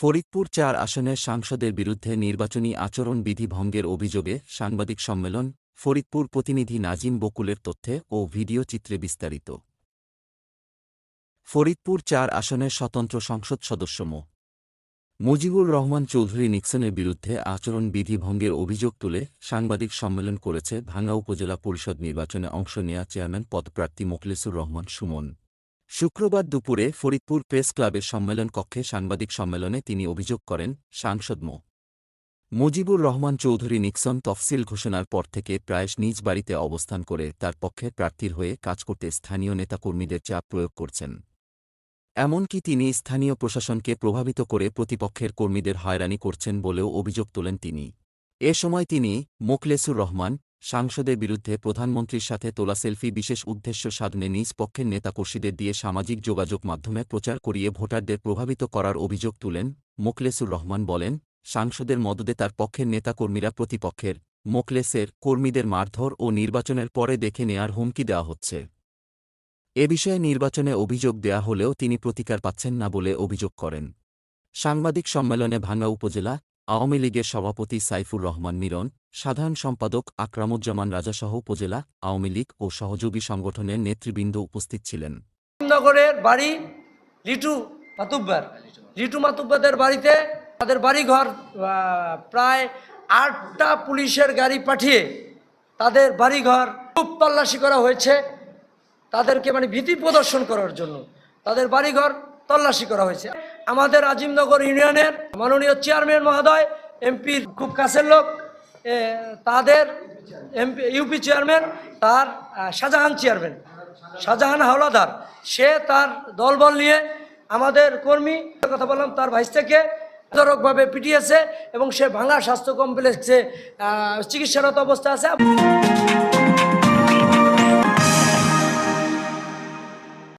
ফরিদপুর চার আসনের সাংসদের বিরুদ্ধে নির্বাচনী আচরণ বিধি ভঙ্গের অভিযোগে সাংবাদিক সম্মেলন, ফরিদপুর প্রতিনিধি নাজিম বকুলের তথ্যে ও ভিডিও চিত্রে বিস্তারিত। ফরিদপুর চার আসনের স্বতন্ত্র সংসদ সদস্য মো. মুজিবুর রহমান চৌধুরী নিক্সনের বিরুদ্ধে আচরণ বিধি ভঙ্গের অভিযোগ তুলে সাংবাদিক সম্মেলন করেছে ভাঙ্গা উপজেলা পরিষদ নির্বাচনে অংশ নেয়া চেয়ারম্যান পদপ্রার্থী মোখলেসুর রহমান সুমন। শুক্রবার দুপুরে ফরিদপুর প্রেস ক্লাবের সম্মেলন কক্ষে সাংবাদিক সম্মেলনে তিনি অভিযোগ করেন, সাংসদ মো. মুজিবুর রহমান চৌধুরী নিক্সন তফসিল ঘোষণার পর থেকে প্রায় নিজ বাড়িতে অবস্থান করে তার পক্ষের প্রার্থীর হয়ে কাজ করতে স্থানীয় নেতাকর্মীদের চাপ প্রয়োগ করছেন। এমনকি তিনি স্থানীয় প্রশাসনকে প্রভাবিত করে প্রতিপক্ষের কর্মীদের হয়রানি করছেন বলেও অভিযোগ তোলেন তিনি। এ সময় তিনি মোকলেসুর রহমান সাংসদের বিরুদ্ধে প্রধানমন্ত্রীর সাথে তোলা সেলফি বিশেষ উদ্দেশ্য সাধনে নিজ পক্ষের নেতাকর্ষীদের দিয়ে সামাজিক যোগাযোগ মাধ্যমে প্রচার করিয়ে ভোটারদের প্রভাবিত করার অভিযোগ তুলেন মোকলেসুর রহমান বলেন, সাংসদের মদদে তার পক্ষের নেতাকর্মীরা প্রতিপক্ষের মোকলেসের কর্মীদের মারধর ও নির্বাচনের পরে দেখে নেয়ার হুমকি দেওয়া হচ্ছে। এ বিষয়ে নির্বাচনে অভিযোগ দেয়া হলেও তিনি প্রতিকার পাচ্ছেন না বলে অভিযোগ করেন। সাংবাদিক সম্মেলনে ভাঙ্গা উপজেলা আওয়ামী লীগের সভাপতি সাইফুর রহমান মিরন, সাধারণ সম্পাদক আকরামুজ্জামান রাজাসহ উপজেলা, আওয়ামী লীগ ও সহযোগী সংগঠনের নেতৃবৃন্দ উপস্থিত ছিলেন। নগরের বাড়ি লিটু মাতুব্বার। লিটু মাতুব্বাদের বাড়িতে তাদের বাড়িঘর প্রায় আটটা পুলিশের গাড়ি পাঠিয়ে তাদের বাড়িঘর খুব তল্লাশি করা হয়েছে। তাদেরকে মানে ভীতি প্রদর্শন করার জন্য তাদের বাড়িঘর তল্লাশি করা হয়েছে। আমাদের আজিমনগর ইউনিয়নের মাননীয় চেয়ারম্যান মহোদয় এমপির খুব কাছের লোক তাদের এমপি, ইউপি চেয়ারম্যান, তার শাহজাহান চেয়ারম্যান, শাহজাহান হাওলাদার। সে তার দলবল নিয়ে আমাদের কর্মী, কথা বললাম, তার ভাইস থেকে তরকভাবে পিটিয়েছে এবং সে ভাঙা স্বাস্থ্য কমপ্লেক্সে চিকিৎসারত অবস্থা আছে।